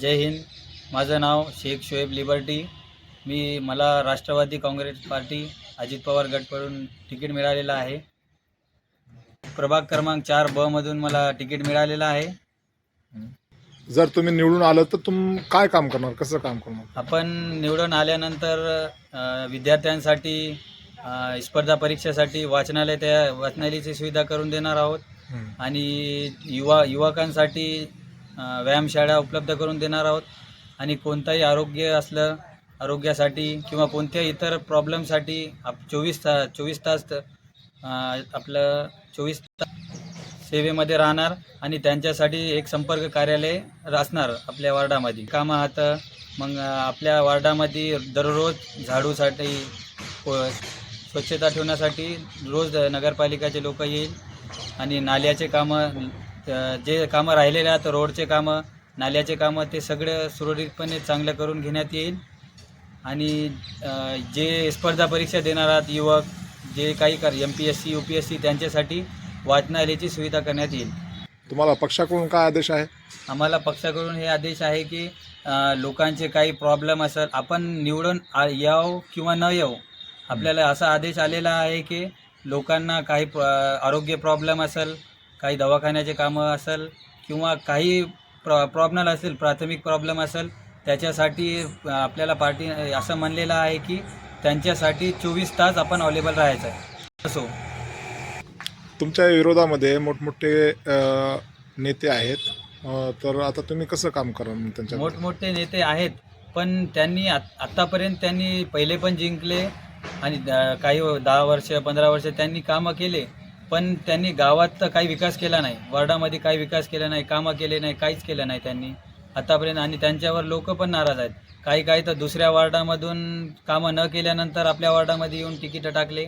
जय हिंद. माझं नाव शेख शोएब लिबर्टी. मी मला राष्ट्रवादी काँग्रेस पार्टी अजित पवार गटकडून तिकीट मिळालेलं आहे. प्रभाग क्रमांक चार ब मधून मला तिकीट मिळालेलं आहे. जर तुम्ही निवडून आलं तर तुम काय काम करणार? कसं काम करणार? आपण निवडून आल्यानंतर अ, विद्यार्थ्यांसाठी अ, स्पर्धा परीक्षेसाठी वाचनालय त्या वाचनालयाची सुविधा करून देणार आहोत. आणि युवा युवकांसाठी व्यायामशाळा उपलब्ध करून देणार आहोत. आणि कोणताही आरोग्य असलं आरोग्यासाठी किंवा कोणत्याही इतर प्रॉब्लेमसाठी आप चोवीस तास चोवीस तास आपलं चोवीस तास सेवेमध्ये राहणार आणि त्यांच्यासाठी एक संपर्क कार्यालय असणार आपल्या वार्डामध्ये. कामं हात मग आपल्या वार्डामध्ये दररोज झाडूसाठी स्वच्छता ठेवण्यासाठी रोज नगरपालिकाचे लोक येईल आणि नाल्याचे कामं जे कामं राहिलेले आहेत रोडचे कामं नाल्याचे कामं ते सगळं सुरळीतपणे चांगलं करून घेण्यात येईल. आणि जे स्पर्धा परीक्षा देणार आहेत युवक जे काही कर M P S C U P S C त्यांच्यासाठी वाचनालयाची सुविधा करण्यात येईल. तुम्हाला पक्षाकडून काय आदेश आहे? आम्हाला पक्षाकडून हे आदेश आहे की लोकांचे काही प्रॉब्लेम असेल आपण निवडून यावं किंवा न येऊ आपल्याला असा आदेश आलेला आहे की लोकांना काही प्र आरोग्य प्रॉब्लेम असेल काही दवाखान्याचे कामं असेल किंवा काही प्र प्रॉब्लेम असेल प्राथमिक प्रॉब्लेम असेल त्याच्यासाठी आपल्याला पार्टी असं म्हणलेलं आहे की त्यांच्यासाठी चोवीस तास आपण अवेलेबल राहायचं आहे. असो. तुमच्या विरोधामध्ये मोठमोठे नेते आहेत. तर आता तुम्ही कसं काम कराल त्यांच्या मोठमोठे नेते आहेत पण त्यांनी आत- आत्तापर्यंत त्यांनी पहिले पण जिंकले आणि द- काही दहा वर्ष पंधरा वर्ष त्यांनी कामं केले. पण त्यांनी गावात तर काही विकास केला नाही. वार्डामध्ये काही विकास केला नाही कामं केले नाही काहीच केलं नाही त्यांनी. आतापर्यंत आणि त्यांच्यावर लोक पण नाराज आहेत. काही काही तर दुसऱ्या वार्डामधून कामं न केल्यानंतर आपल्या वार्डामध्ये येऊन तिकीटं टाकले.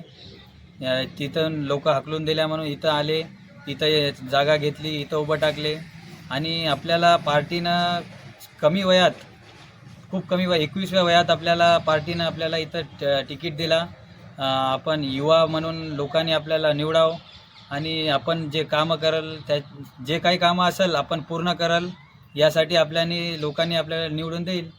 तिथं लोक हकलून दिल्या म्हणून इथं आले इथं जागा घेतली इथं उभं टाकले. आणि आपल्याला पार्टीनं कमी वयात खूप कमी वय एकवीसव्या वयात आपल्याला पार्टीनं आपल्याला इथं तिकीट दिला. आपण युवा म्हणून लोकांनी आपल्याला निवडावं. आणि आपण जे कामं कराल त्या जे काही कामं असेल आपण पूर्ण कराल यासाठी आपल्यानी लोकांनी आपल्याला निवडून देईल.